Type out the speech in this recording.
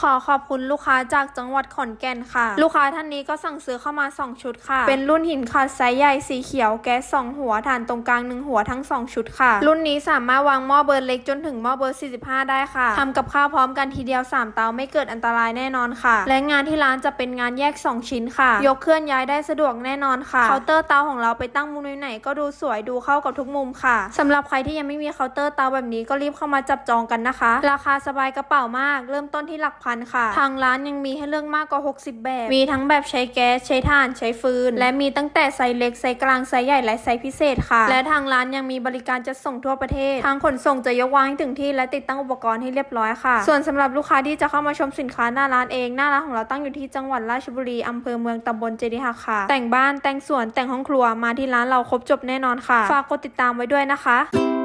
ขอขอบคุณลูกค้าจากจังหวัดขอนแก่นค่ะ ลูกค้าท่านนี้ก็สั่งซื้อเข้ามา 2 ชุดค่ะ เป็นรุ่นหินขัดไซส์ใหญ่สีเขียวแก๊ส2หัวฐานตรงกลาง 1 หัวทั้ง 2 ชุดค่ะ รุ่นนี้สามารถวางหม้อเบอร์เล็กจนถึงหม้อเบอร์ 45 ได้ค่ะทำกับข้าวพร้อมกันทีเดียว 3 เตาไม่เกิดอันตรายแน่นอนค่ะ และงานที่ร้านจะเป็นงานแยก 2 ชิ้นค่ะ ยกเคลื่อนย้ายได้สะดวกแน่นอนค่ะเคาน์เตอร์เตาของเราไปตั้งมุมไหนก็ดูสวยดูเข้ากับทุกมุมค่ะสำหรับใครที่ยังไม่มีเคาน์เตอร์เตาแบบนี้ก็รีบเข้ามาจับจองกันนะคะ ราคาสบายกระเป๋ามาก เริ่มต้นที่หลักพันค่ะ ทางร้านยังมีให้เลือกมากกว่า 60 แบบ มีทั้งแบบใช้แก๊ส ใช้ถ่าน ใช้ฟืน และมีตั้งแต่ไซส์เล็ก ไซส์กลาง ไซส์ใหญ่ และไซส์พิเศษค่ะ และทางร้านยังมีบริการจัดส่งทั่วประเทศ ทางขนส่งจะยกวางให้ถึงที่และติดตั้งอุปกรณ์ให้เรียบร้อยค่ะ ส่วนสำหรับลูกค้าที่จะเข้ามาชมสินค้าหน้าร้านเอง หน้าร้านของเราตั้งอยู่ที่จังหวัดราชบุรีอำเภอเมืองตำบลเจดีย์หักค่ะ แต่งบ้าน แต่งสวน แต่งห้องครัว มาที่ร้านเราครบจบแน่นอนค่ะ ฝากกดติดตามไว้ด้วยนะคะ